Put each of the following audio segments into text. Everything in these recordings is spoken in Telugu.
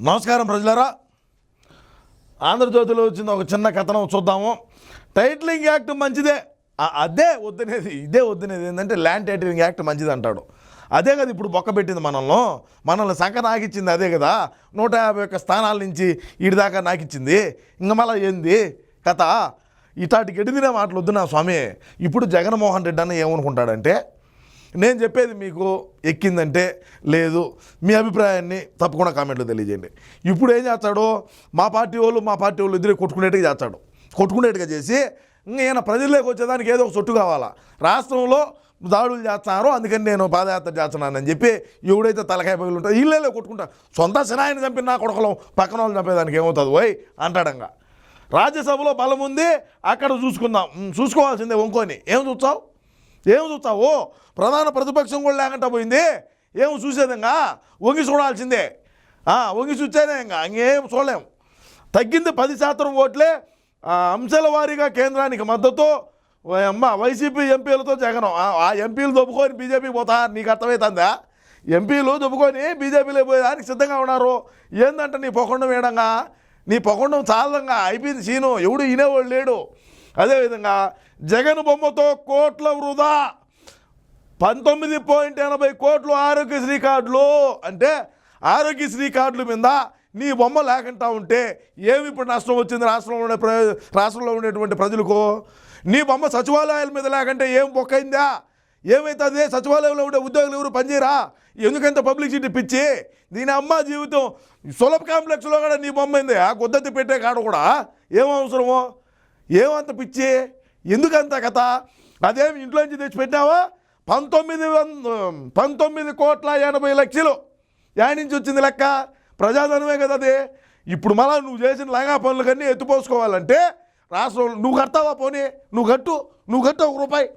నమస్కారం ప్రజలారా. ఆంధ్రజ్యోతిలో వచ్చింది ఒక చిన్న కథనం చూద్దాము. టైటిలింగ్ యాక్ట్ మంచిదే. అదే వద్దనేది ఇదే వద్దనేది ఏంటంటే ల్యాండ్ టైటిలింగ్ యాక్ట్ మంచిది అంటాడు. అదే కదా ఇప్పుడు బొక్క పెట్టింది మనల్ని. మనల్ని సంఖ నాకిచ్చింది అదే కదా. నూట యాభై ఒక్క స్థానాల నుంచి ఈడి దాకా నాకిచ్చింది. ఇంక మళ్ళీ ఏంది? కథ. ఇటాటి గడిదిన మాటలు వద్దు నా స్వామి? ఇప్పుడు జగన్మోహన్ రెడ్డి అన్న ఏమనుకుంటాడంటే నేను చెప్పేది మీకు ఎక్కిందంటే లేదు మీ అభిప్రాయాన్ని తప్పకుండా కామెంట్లో తెలియజేయండి. ఇప్పుడు ఏం చేస్తాడు మా పార్టీ వాళ్ళు మా పార్టీ వాళ్ళు ఇద్దరు కొట్టుకునేట్టుగా చేస్తాడు. కొట్టుకునేట్టుగా చేసి ఇంక ఈయన ప్రజల్లోకి వచ్చేదానికి ఏదో ఒక సొట్టు కావాలా? రాష్ట్రంలో దాడులు చేస్తున్నారు అందుకని నేను పాదయాత్ర చేస్తున్నానని చెప్పి ఎవడైతే తలకాయ పగిలి ఉంటారో ఇళ్ళలో కొట్టుకుంటా సొంత సినాయిని చంపిన నా కొడకలం పక్కన వాళ్ళు చంపేదానికి ఏమవుతుంది? పోయి అంటాడంగా. రాజ్యసభలో బలం ఉంది అక్కడ చూసుకుందాం. చూసుకోవాల్సిందే వంకొని. ఏం చూస్తావు? ఏం చూస్తావు? ప్రధాన ప్రతిపక్షం కూడా లేకుండా పోయింది. ఏం చూసేదంగా వంగి చూడాల్సిందే. వంగి చూస్తేనే ఇంకా ఇంకేం చూడలేం. తగ్గింది పది శాతం ఓట్లే ఆ, అంశాల వారీగా కేంద్రానికి మద్దతు. అమ్మా అమ్మ వైసీపీ ఎంపీలతో జగన్ ఆ- ఎంపీలు దొబ్బుకొని బీజేపీ పోతా నీకు అర్థమవుతుందా ఎంపీలు దొబ్బుకొని బీజేపీలో పోయేదానికి సిద్ధంగా ఉన్నారు. ఏందంటే నీ పొకొండం వేయడంగా నీ పొకొండం చాలంగా అయిపోయింది సీను. ఎవడు వినేవాడు లేడు. అదేవిధంగా జగన్ బొమ్మతో కోట్ల వృధా. పంతొమ్మిది పాయింట్ ఎనభై కోట్లు ఆరోగ్యశ్రీ కార్డులు అంటే ఆరోగ్యశ్రీ కార్డుల మీద నీ బొమ్మ లేకుండా ఉంటే ఏమి ఇప్పుడు నష్టం వచ్చింది రాష్ట్రంలో ఉండే ప్ర రాష్ట్రంలో ఉండేటువంటి ప్రజలకు? నీ బొమ్మ సచివాలయాల మీద లేకుంటే ఏం బొక్కైందా? ఏమవుతుంది సచివాలయంలో ఉండే ఉద్యోగులు ఎవరు పనిచేయరా? ఎందుకంత పబ్లిసిటీ పిచ్చి? దీని అమ్మ జీవితం సులభ కాంప్లెక్స్లో కూడా నీ బొమ్మ అయింది. ఆ గుద్దతి పెట్టే కాడ కూడా ఏం అవసరమో? ఏమంత పిచ్చి? ఎందుకంత కథ? అదేం ఇంట్లోంచి తెచ్చి పెట్టావా పంతొమ్మిది వంద పంతొమ్మిది కోట్ల ఎనభై లక్షలు. యాడ్ నుంచి వచ్చింది లెక్క? ప్రజాధనమే కదా అది. ఇప్పుడు మళ్ళా నువ్వు చేసిన లంగా పనులు కన్నీ ఎత్తుపోసుకోవాలంటే రాష్ట్రంలో నువ్వు కడతావా పోనీ? నువ్వు కట్టు. నువ్వు కట్టావు ఒక రూపాయి.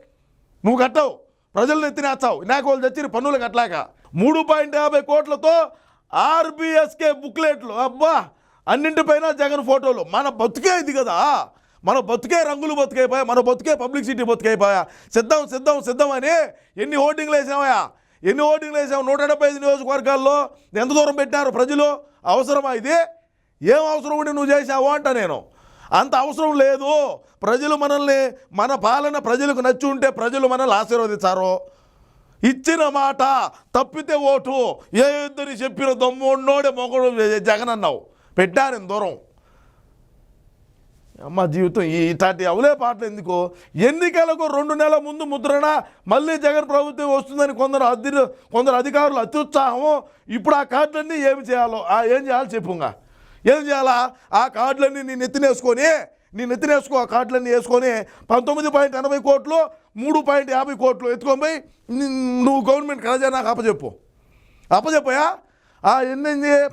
నువ్వు కట్టావు. ప్రజలను ఎత్తినేస్తావు నాకు వాళ్ళు తెచ్చిన పన్నులు కట్టలేక. మూడు పాయింట్ యాభై కోట్లతో ఆర్బిఎస్కే బుక్లెట్లు. అబ్బా! అన్నింటిపైన జగన్ ఫోటోలు. మన బతుకే ఇది కదా. మన బతుకే రంగులు బతుకైపోయా మన బతుకే పబ్లిసిటీ బతుకైపోయా. సిద్ధం సిద్ధం సిద్ధం అని ఎన్ని ఓటింగ్లు వేసామయా ఎన్ని ఓటింగ్లు వేసాము నూట డెబ్బై ఐదు నియోజకవర్గాల్లో ఎంత దూరం పెట్టారు ప్రజలు? అవసరమా ఇది? ఏం అవసరం ఉండి నువ్వు చేసావు అంట నేను. అంత అవసరం లేదు. ప్రజలు మనల్ని మన పాలన ప్రజలకు నచ్చి ఉంటే ప్రజలు మనల్ని ఆశీర్వదించారు. ఇచ్చిన మాట తప్పితే ఓటు. ఏ ఇద్దరు చెప్పిన దమ్మున్నోడే మొగడు జగన్ అన్నావు పెట్టాను దూరం. అమ్మ జీవితం ఈ ఇట్లాంటి అవలే పాటలు ఎందుకో? ఎన్నికలకు రెండు నెలల ముందు ముద్రణ మళ్ళీ జగన్ ప్రభుత్వం వస్తుందని కొందరు అధి కొందరు అధికారులు అత్యుత్సాహము. ఇప్పుడు ఆ కార్డులన్నీ ఏమి చేయాలో? ఆ ఏం చేయాలో చెప్పుగా ఏం చేయాలా? ఆ కార్డులన్నీ నేను ఎత్తినేసుకొని నీ నెత్తినేసుకో ఆ కార్డులన్నీ వేసుకొని పంతొమ్మిది పాయింట్ ఎనభై కోట్లు మూడు పాయింట్ యాభై కోట్లు ఎత్తుకొని పోయి నువ్వు గవర్నమెంట్ ఖజానాకు అప్పచెప్పు అప్పచెప్పయా ఆ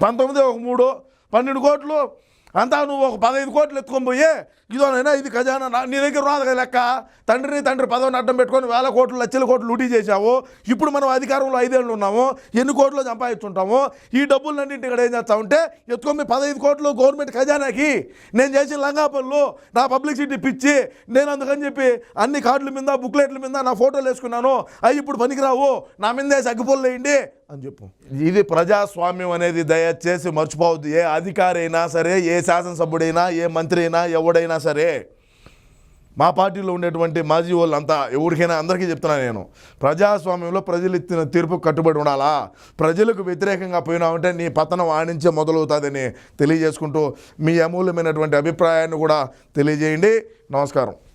పంతొమ్మిది ఒక మూడు పన్నెండు కోట్లు అంతా నువ్వు ఒక పదహైదు కోట్లు ఎత్తుకొని పోయి ఇదోనైనా ఇది ఖజానా నీ దగ్గర రాదు కదా లెక్క. తండ్రిని తండ్రి పదవిని అడ్డం పెట్టుకొని వేల కోట్లు లక్షల కోట్లు లూటీ చేశావు. ఇప్పుడు మనం అధికారంలో ఐదేళ్ళు ఉన్నాము ఎన్ని కోట్లు సంపాదించుంటాము? ఈ డబ్బులన్నింటి ఇక్కడ ఏం చేస్తామంటే ఎత్తుకొని పదహైదు కోట్లు గవర్నమెంట్ ఖజానాకి. నేను చేసిన లంగా పనులు నా పబ్లిసిటీ పిచ్చి నేను అందుకని చెప్పి అన్ని కార్డుల మీద బుక్లెట్ల మీద నా ఫోటోలు వేసుకున్నాను. అవి ఇప్పుడు పనికిరావు నా మీద వేసి వేయండి అని చెప్పు. ఇది ప్రజాస్వామ్యం అనేది దయచేసి మర్చిపోవద్దు. ఏ అధికారైనా సరే ఏ శాసనసభ్యుడైనా ఏ మంత్రి అయినా ఎవడైనా సరే మా పార్టీలో ఉండేటువంటి మాజీ వాళ్ళు అంతా ఎవరికైనా అందరికీ చెప్తున్నాను నేను ప్రజాస్వామ్యంలో ప్రజలు ఇచ్చిన తీర్పు కట్టుబడి ఉండాలా? ప్రజలకు వ్యతిరేకంగా పోయినామంటే నీ పతనం ఆడించే మొదలవుతుందని తెలియజేసుకుంటూ మీ అమూల్యమైనటువంటి అభిప్రాయాన్ని కూడా తెలియజేయండి. నమస్కారం.